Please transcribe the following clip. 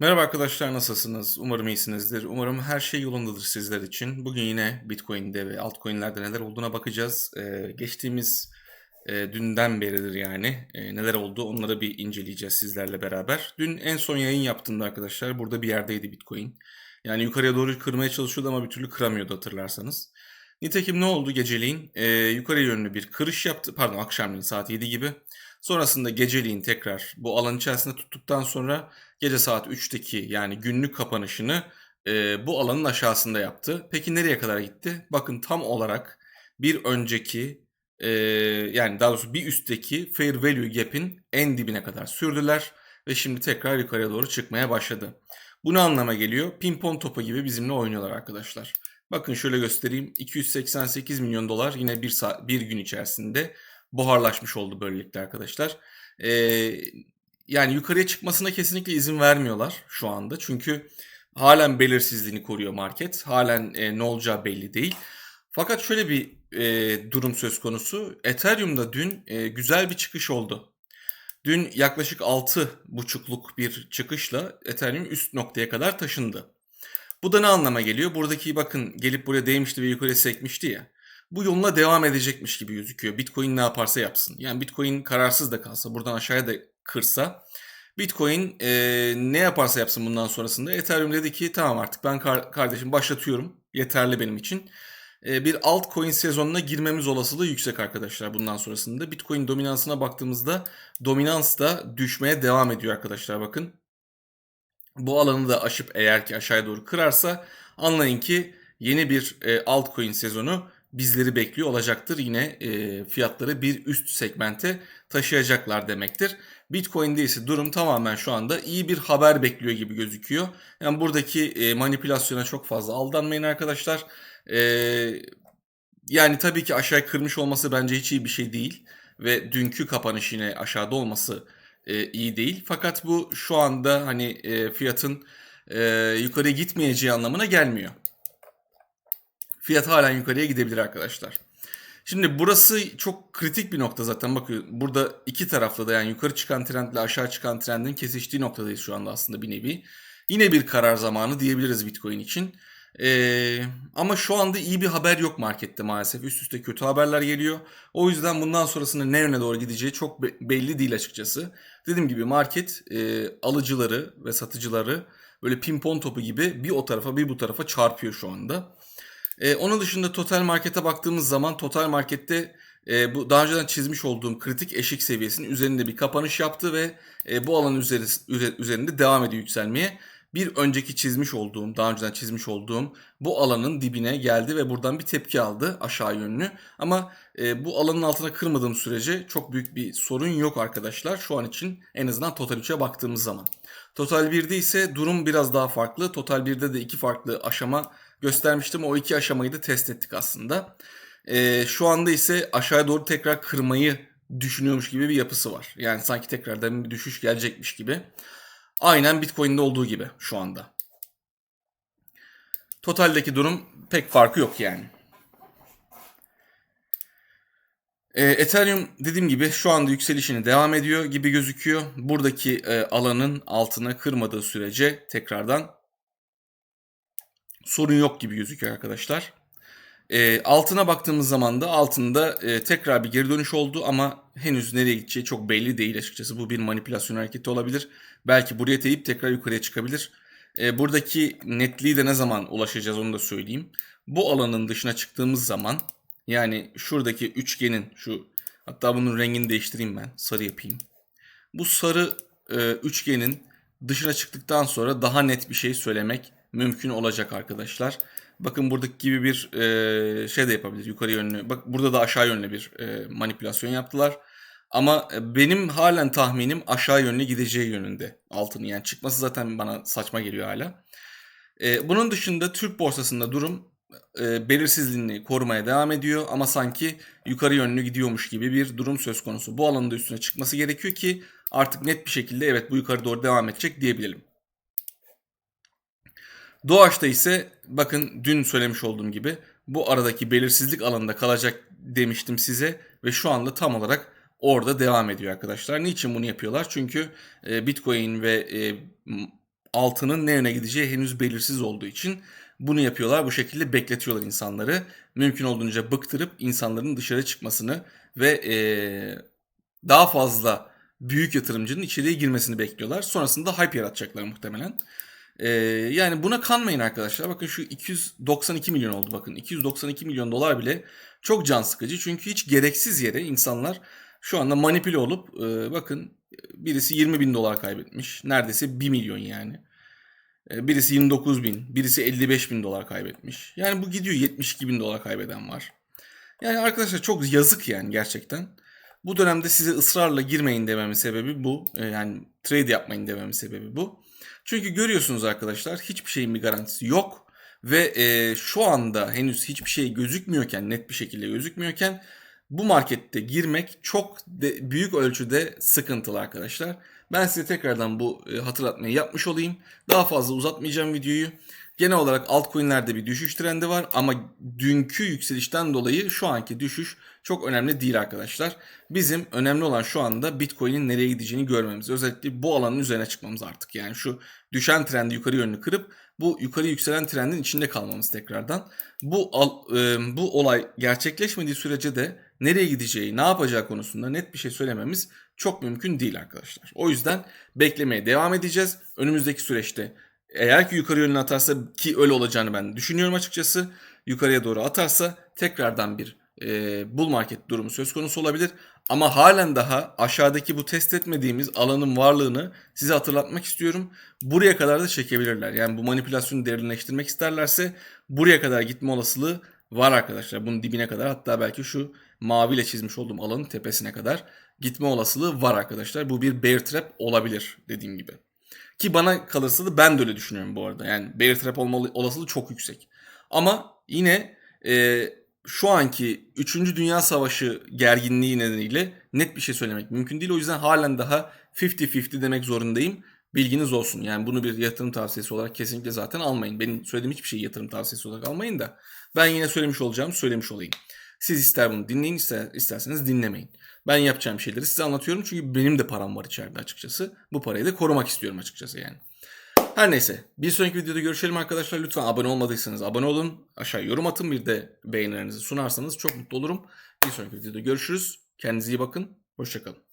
Merhaba arkadaşlar nasılsınız? Umarım iyisinizdir. Umarım her şey yolundadır sizler için. Bugün yine Bitcoin'de ve altcoin'lerde neler olduğuna bakacağız. Ee, geçtiğimiz e, dünden beridir yani e, neler oldu onları bir inceleyeceğiz sizlerle beraber. Dün en son yayın yaptığımda arkadaşlar burada bir yerdeydi Bitcoin. Yani yukarıya doğru kırmaya çalışıyordu ama bir türlü kıramıyordu hatırlarsanız. Nitekim ne oldu geceliğin? Ee, yukarı yönlü bir kırış yaptı. Pardon akşamleyin saat 7 gibi. Sonrasında geceliğin tekrar bu alan içerisinde tuttuktan sonra gece saat 3'teki yani günlük kapanışını e, bu alanın aşağısında yaptı. Peki nereye kadar gitti? Bakın tam olarak bir önceki e, yani daha doğrusu bir üstteki fair value gap'in en dibine kadar sürdüler ve şimdi tekrar yukarıya doğru çıkmaya başladı. Bu ne anlama geliyor? Pimpon topu gibi bizimle oynuyorlar arkadaşlar. Bakın şöyle göstereyim. 288 milyon dolar yine bir, bir gün içerisinde buharlaşmış oldu böylelikle arkadaşlar. Ee, yani yukarıya çıkmasına kesinlikle izin vermiyorlar şu anda. Çünkü halen belirsizliğini koruyor market. Halen e, ne olacağı belli değil. Fakat şöyle bir e, durum söz konusu. Ethereum'da dün e, güzel bir çıkış oldu. Dün yaklaşık 6,5'luk bir çıkışla Ethereum üst noktaya kadar taşındı. Bu da ne anlama geliyor? Buradaki bakın gelip buraya değmişti ve yukarıya sekmişti ya. Bu yoluna devam edecekmiş gibi gözüküyor. Bitcoin ne yaparsa yapsın. Yani Bitcoin kararsız da kalsa, buradan aşağıya da kırsa Bitcoin e, ne yaparsa yapsın bundan sonrasında Ethereum dedi ki tamam artık ben kar- kardeşim başlatıyorum. Yeterli benim için. E, bir altcoin sezonuna girmemiz olasılığı yüksek arkadaşlar bundan sonrasında. Bitcoin dominansına baktığımızda dominans da düşmeye devam ediyor arkadaşlar bakın. Bu alanı da aşıp eğer ki aşağıya doğru kırarsa anlayın ki yeni bir e, altcoin sezonu bizleri bekliyor olacaktır. Yine e, fiyatları bir üst segmente taşıyacaklar demektir. Bitcoin'de ise durum tamamen şu anda iyi bir haber bekliyor gibi gözüküyor. Yani buradaki e, manipülasyona çok fazla aldanmayın arkadaşlar. E, yani tabii ki aşağı kırmış olması bence hiç iyi bir şey değil. Ve dünkü kapanış yine aşağıda olması e, iyi değil. Fakat bu şu anda hani e, fiyatın e, yukarıya gitmeyeceği anlamına gelmiyor. Fiyat halen yukarıya gidebilir arkadaşlar. Şimdi burası çok kritik bir nokta zaten. Bakın burada iki taraflı da yani yukarı çıkan trendle aşağı çıkan trendin kesiştiği noktadayız şu anda aslında bir nevi. Yine bir karar zamanı diyebiliriz Bitcoin için. Ee, ama şu anda iyi bir haber yok markette maalesef. Üst üste kötü haberler geliyor. O yüzden bundan sonrasında ne yöne doğru gideceği çok belli değil açıkçası. Dediğim gibi market e, alıcıları ve satıcıları böyle pimpon topu gibi bir o tarafa bir bu tarafa çarpıyor şu anda. E, onun dışında total markete baktığımız zaman total markette e, bu daha önceden çizmiş olduğum kritik eşik seviyesinin üzerinde bir kapanış yaptı ve e, bu alanın üzeri, üzerinde devam ediyor yükselmeye. Bir önceki çizmiş olduğum, daha önceden çizmiş olduğum bu alanın dibine geldi ve buradan bir tepki aldı aşağı yönlü. Ama e, bu alanın altına kırmadığım sürece çok büyük bir sorun yok arkadaşlar. Şu an için en azından Total 3'e baktığımız zaman. Total 1'de ise durum biraz daha farklı. Total 1'de de iki farklı aşama göstermiştim. O iki aşamayı da test ettik aslında. E, şu anda ise aşağıya doğru tekrar kırmayı düşünüyormuş gibi bir yapısı var. Yani sanki tekrardan bir düşüş gelecekmiş gibi. Aynen Bitcoin'de olduğu gibi şu anda. Totaldeki durum pek farkı yok yani. E, Ethereum dediğim gibi şu anda yükselişini devam ediyor gibi gözüküyor. Buradaki e, alanın altına kırmadığı sürece tekrardan sorun yok gibi gözüküyor arkadaşlar. E, altına baktığımız zaman da altında e, tekrar bir geri dönüş oldu ama henüz nereye gideceği çok belli değil açıkçası. Bu bir manipülasyon hareketi olabilir. Belki buraya teyip tekrar yukarıya çıkabilir. E, buradaki netliği de ne zaman ulaşacağız onu da söyleyeyim. Bu alanın dışına çıktığımız zaman yani şuradaki üçgenin şu hatta bunun rengini değiştireyim ben sarı yapayım. Bu sarı e, üçgenin dışına çıktıktan sonra daha net bir şey söylemek mümkün olacak arkadaşlar. Bakın buradaki gibi bir e, şey de yapabilir yukarı yönlü. Bak burada da aşağı yönlü bir e, manipülasyon yaptılar. Ama benim halen tahminim aşağı yönlü gideceği yönünde altının. Yani çıkması zaten bana saçma geliyor hala. E, bunun dışında Türk borsasında durum e, belirsizliğini korumaya devam ediyor. Ama sanki yukarı yönlü gidiyormuş gibi bir durum söz konusu. Bu alanın da üstüne çıkması gerekiyor ki artık net bir şekilde evet bu yukarı doğru devam edecek diyebilelim. Doğaçta ise bakın dün söylemiş olduğum gibi bu aradaki belirsizlik alanında kalacak demiştim size ve şu anda tam olarak orada devam ediyor arkadaşlar. Niçin bunu yapıyorlar? Çünkü e, Bitcoin ve e, altının ne yöne gideceği henüz belirsiz olduğu için bunu yapıyorlar. Bu şekilde bekletiyorlar insanları. Mümkün olduğunca bıktırıp insanların dışarı çıkmasını ve eee, daha fazla büyük yatırımcının içeriye girmesini bekliyorlar. Sonrasında hype yaratacaklar muhtemelen. Ee, yani buna kanmayın arkadaşlar. Bakın şu 292 milyon oldu bakın. 292 milyon dolar bile çok can sıkıcı. Çünkü hiç gereksiz yere insanlar şu anda manipüle olup e, bakın birisi 20 bin dolar kaybetmiş. Neredeyse 1 milyon yani. E, birisi 29 bin, birisi 55 bin dolar kaybetmiş. Yani bu gidiyor 72 bin dolar kaybeden var. Yani arkadaşlar çok yazık yani gerçekten. Bu dönemde size ısrarla girmeyin dememin sebebi bu. E, Yani trade yapmayın dememin sebebi bu. Çünkü görüyorsunuz arkadaşlar hiçbir şeyin bir garantisi yok. Ve e, şu anda henüz hiçbir şey gözükmüyorken, net bir şekilde gözükmüyorken bu markette girmek çok de, büyük ölçüde sıkıntılı arkadaşlar. Ben size tekrardan bu e, hatırlatmayı yapmış olayım. Daha fazla uzatmayacağım videoyu. Genel olarak altcoin'lerde bir düşüş trendi var ama dünkü yükselişten dolayı şu anki düşüş çok önemli değil arkadaşlar. Bizim önemli olan şu anda Bitcoin'in nereye gideceğini görmemiz. Özellikle bu alanın üzerine çıkmamız artık. Yani şu düşen trendi yukarı yönlü kırıp bu yukarı yükselen trendin içinde kalmamız tekrardan. Bu e, bu olay gerçekleşmediği sürece de nereye gideceği, ne yapacağı konusunda net bir şey söylememiz çok mümkün değil arkadaşlar. O yüzden beklemeye devam edeceğiz. Önümüzdeki süreçte eğer ki yukarı yönlü atarsa ki öyle olacağını ben düşünüyorum açıkçası. Yukarıya doğru atarsa tekrardan bir e, bull market durumu söz konusu olabilir. Ama halen daha aşağıdaki bu test etmediğimiz alanın varlığını size hatırlatmak istiyorum. Buraya kadar da çekebilirler. Yani bu manipülasyonu derinleştirmek isterlerse buraya kadar gitme olasılığı var arkadaşlar. Bunun dibine kadar hatta belki şu maviyle çizmiş olduğum alanın tepesine kadar gitme olasılığı var arkadaşlar. Bu bir bear trap olabilir dediğim gibi. Ki bana kalırsa da ben de öyle düşünüyorum bu arada. Yani bear trap olma olasılığı çok yüksek. Ama yine e, şu anki 3. Dünya Savaşı gerginliği nedeniyle net bir şey söylemek mümkün değil. O yüzden halen daha 50-50 demek zorundayım. Bilginiz olsun. Yani bunu bir yatırım tavsiyesi olarak kesinlikle zaten almayın. Benim söylediğim hiçbir şeyi yatırım tavsiyesi olarak almayın da. Ben yine söylemiş olacağım, söylemiş olayım. Siz ister bunu dinleyin, ister, isterseniz dinlemeyin. Ben yapacağım şeyleri size anlatıyorum çünkü benim de param var içeride açıkçası. Bu parayı da korumak istiyorum açıkçası yani. Her neyse bir sonraki videoda görüşelim arkadaşlar. Lütfen abone olmadıysanız abone olun. Aşağı yorum atın bir de beğenilerinizi sunarsanız çok mutlu olurum. Bir sonraki videoda görüşürüz. Kendinize iyi bakın. Hoşçakalın.